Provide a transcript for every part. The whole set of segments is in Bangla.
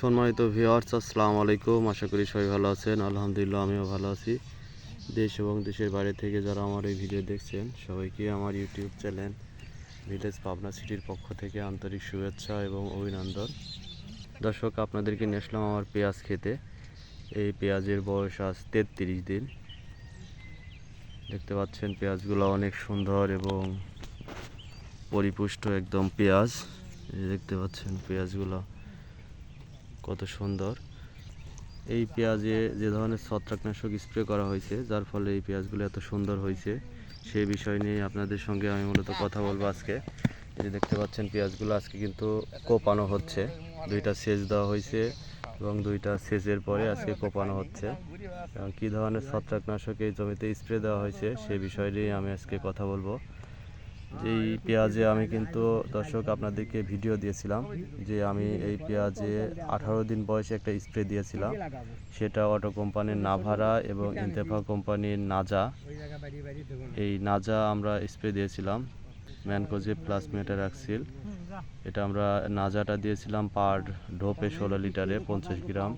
সম্মানিত ভিওয়ার্স আসসালামু আলাইকুম। আশা করি সবাই ভালো আছেন। আলহামদুলিল্লাহ, আমিও ভালো আছি। দেশ এবং দেশের বাইরে থেকে যারা আমার এই ভিডিও দেখছেন, সবাইকে আমার ইউটিউব চ্যানেল ভিলেজ পাবনা সিটির পক্ষ থেকে আন্তরিক শুভেচ্ছা এবং অভিনন্দন। দর্শক, আপনাদেরকে নিয়ে আসলাম আমার পেঁয়াজ খেতে। এই পেঁয়াজের বয়স আজ তেত্রিশ দিন। দেখতে পাচ্ছেন, পেঁয়াজগুলো অনেক সুন্দর এবং পরিপুষ্ট একদম পেঁয়াজ। দেখতে পাচ্ছেন, পেঁয়াজগুলো কত সুন্দর। এই পেঁয়াজে যে ধরনের ছত্রাকনাশক স্প্রে করা হয়েছে, যার ফলে এই পেঁয়াজগুলো এত সুন্দর হয়েছে, সেই বিষয় নিয়ে আপনাদের সঙ্গে আমি মূলত কথা বলব আজকে। এই যে দেখতে পাচ্ছেন পেঁয়াজগুলো, আজকে কিন্তু কোপানো হচ্ছে। দুইটা সেচ দেওয়া হয়েছে এবং দুইটা সেচের পরে আজকে কোপানো হচ্ছে। এবং কী ধরনের ছত্রাকনাশক এই জমিতে স্প্রে দেওয়া হয়েছে সেই বিষয় নিয়ে আমি আজকে কথা বলব। এই পেঁয়াজে আমি কিন্তু দর্শক আপনাদেরকে ভিডিও দিয়েছিলাম, যে আমি এই পেঁয়াজে আঠারো দিন বয়সে একটা স্প্রে দিয়েছিলাম। সেটা অটো কোম্পানির নাভারা এবং ইন্তেফা কোম্পানির নাজা। এই নাজা আমরা স্প্রে দিয়েছিলাম, ম্যানকোজে প্লাস মেটারাক্সিল। এটা আমরা নাজাটা দিয়েছিলাম পার ঢোপে ষোলো লিটারে পঞ্চাশ গ্রাম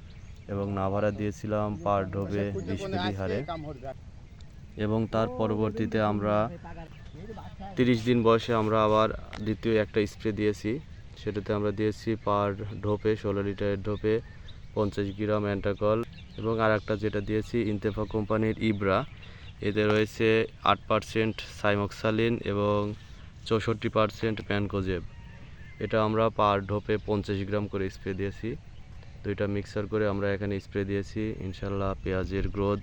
এবং নাভারা দিয়েছিলাম পার ঢোপে বিশ মিলি হারে। এবং তার পরবর্তীতে আমরা তিরিশ দিন বয়সে আমরা আবার দ্বিতীয় একটা স্প্রে দিয়েছি। সেটাতে আমরা দিয়েছি পার ঢোপে, ষোলো লিটারের ঢোপে পঞ্চাশ গ্রাম অ্যান্টাকল এবং আর একটা যেটা দিয়েছি ইন্তেফা কোম্পানির ইব্রা। এতে রয়েছে আট পারসেন্ট সাইমক্সালিন এবং চৌষট্টি পারসেন্ট ম্যানকোজেব এটা আমরা পার ঢোপে পঞ্চাশ গ্রাম করে স্প্রে দিয়েছি। দুইটা মিক্সার করে আমরা এখানে স্প্রে দিয়েছি। ইনশাল্লাহ পেঁয়াজের গ্রোথ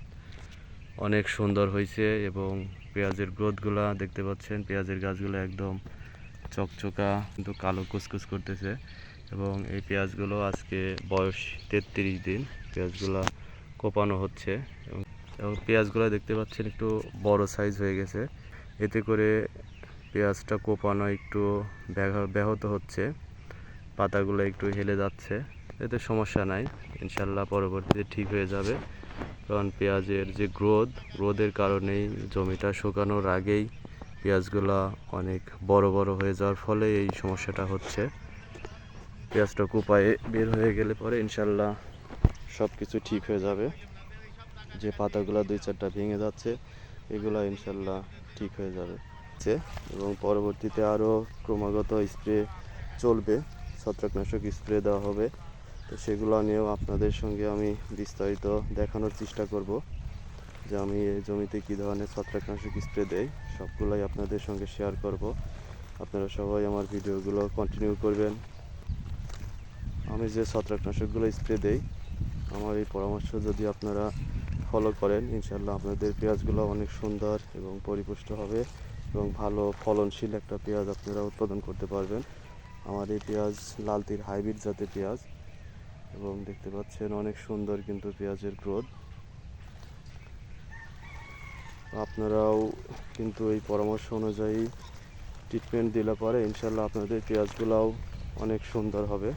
অনেক সুন্দর হয়েছে এবং পেঁয়াজের গ্রোথগুলা দেখতে পাচ্ছেন, পেঁয়াজের গাছগুলো একদম চকচকা কিন্তু কালো কুচকুচ করতেছে এবং এই পেঁয়াজগুলো আজকে বয়স তেত্রিশ দিন পেঁয়াজগুলো কোপানো হচ্ছে এবং এবং পেঁয়াজগুলো দেখতে পাচ্ছেন একটু বড় সাইজ হয়ে গেছে। এতে করে পেঁয়াজটা কোপানো একটু ব্যাহত হচ্ছে, পাতাগুলো একটু হেলে যাচ্ছে, এতে সমস্যা নাই, ইনশাল্লাহ পরবর্তীতে ঠিক হয়ে যাবে। কারণ পেঁয়াজের যে গ্রোথ রোদের কারণেই জমিটা শুকানোর আগেই পেঁয়াজগুলো অনেক বড় বড় হয়ে যাওয়ার ফলে এই সমস্যাটা হচ্ছে। পেঁয়াজটা কোপায়ে বের হয়ে গেলে পরে ইনশাল্লাহ সব কিছু ঠিক হয়ে যাবে। যে পাতাগুলো দুই চারটা ভেঙে যাচ্ছে, এগুলো ইনশাল্লাহ ঠিক হয়ে যাবে। এবং পরবর্তীতে আরও ক্রমাগত স্প্রে চলবে। ছত্রাকনাশক স্প্রে দেওয়া হবে। তো সেগুলো নিয়েও আপনাদের সঙ্গে আমি বিস্তারিত দেখানোর চেষ্টা করব যে আমি এই জমিতে কী ধরনের ছত্রাকনাশক স্প্রে দেই, সবগুলোই আপনাদের সঙ্গে শেয়ার করব। আপনারা সবাই আমার ভিডিওগুলো কন্টিনিউ করবেন। আমি যে ছত্রাকনাশকগুলো স্প্রে দেই, আমার এই পরামর্শ যদি আপনারা ফলো করেন ইনশাল্লাহ আপনাদের পেঁয়াজগুলো অনেক সুন্দর এবং পরিপুষ্ট হবে এবং ভালো ফলনশীল একটা পেঁয়াজ আপনারা উৎপাদন করতে পারবেন। আমার এই পেঁয়াজ লালতির হাইব্রিড জাতের পেঁয়াজ। এবং দেখতে পাচ্ছেন অনেক সুন্দর কিন্তু পেঁয়াজের গ্রোথ। আপনারাও কিন্তু এই পরামর্শ অনুযায়ী ট্রিটমেন্ট দিলে পরে। ইনশাল্লাহ আপনাদের পেঁয়াজগুলোও অনেক সুন্দর হবে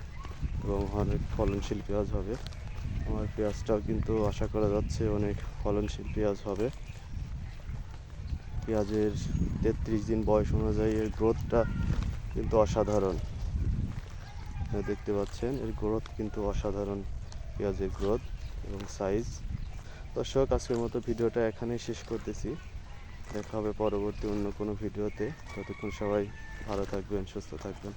এবং অনেক ফলনশীল পেঁয়াজ হবে। আমার পেঁয়াজটাও কিন্তু আশা করা যাচ্ছে অনেক ফলনশীল পেঁয়াজ হবে। পেঁয়াজের তেত্রিশ দিন বয়স অনুযায়ী এর গ্রোথটা কিন্তু অসাধারণ। দেখতে পাচ্ছেন, এর গ্রোথ কিন্তু অসাধারণ পেঁয়াজের গ্রোথ এবং সাইজ দর্শক, আজকের মতো ভিডিওটা এখানেই শেষ করতেছি। দেখা হবে পরবর্তী অন্য কোনো ভিডিওতে। ততক্ষণ সবাই ভালো থাকবেন, সুস্থ থাকবেন।